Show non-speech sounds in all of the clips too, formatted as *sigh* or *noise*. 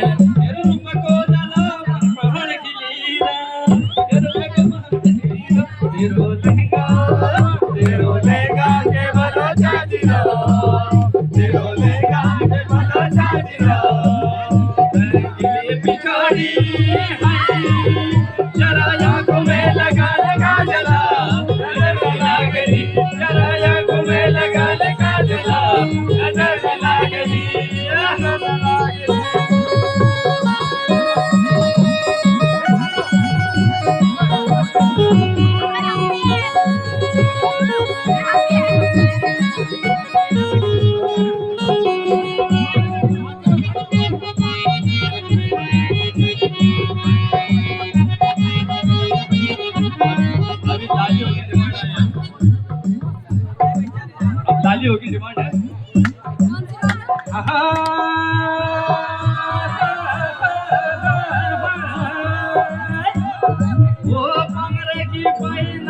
Yeah. Demand होगी demand है वो की पाई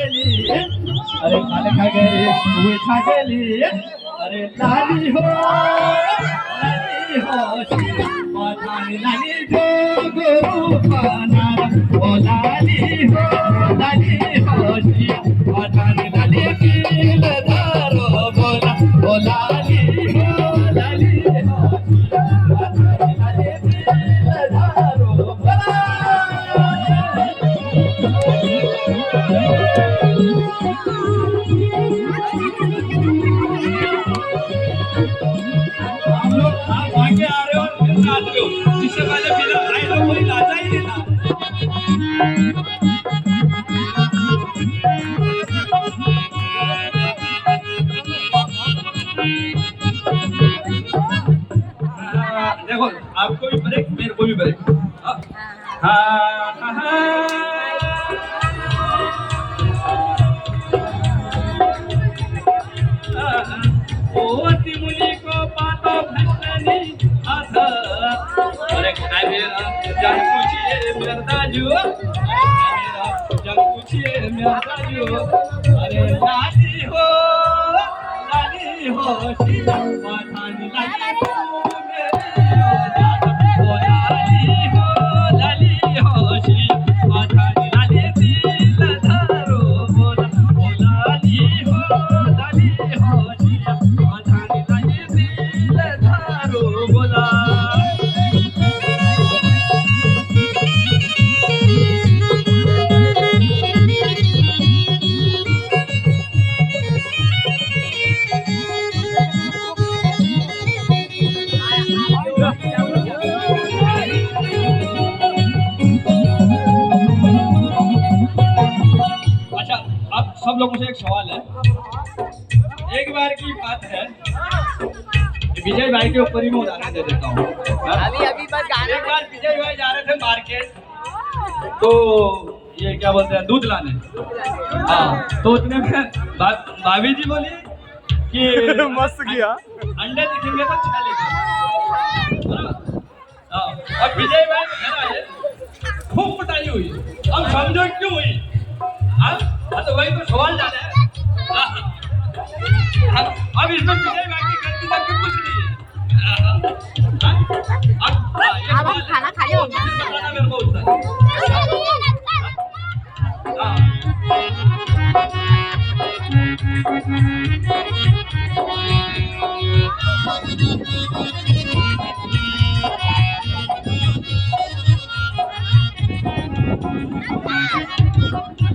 अरे काले खा गए हुए खा गली अरे लाली हो लाली हो माथानी लाली जो गुरु खाना ओ लाली हो देखो आपको भी ब्रेक मेरे को भी ब्रेक हाँ हाँ हाँ। 哪里有哪里大西河大西河西 लोगों से एक सवाल है। एक बार की बात है। विजय भाई के ऊपर ही मैं उदाहरण दे देता हूँ। अभी अभी बस गाना एक बार विजय भाई जा रहे थे मार्केट। तो ये क्या बोलते हैं? दूध लाने। हाँ तो उतने में भा- भाभी जी बोली कि *laughs* मस्त किया। अंडे दिखेंगे तो छह लेंगे हाँ, और विजय भाई खूब पिटाई हुई। अब समझो क्यों हुई? हाँ हाँ, तो वही तो सवाल डाला है। हाँ, हाँ, अब इसमें पिटाई बाकी गलती तक कुछ नहीं है। हाँ, हाँ, अब हाँ, हम खाना खा लेंगे। इसका मेरे को उत्तर हाँ। बाकरंगी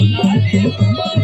আল্লাহ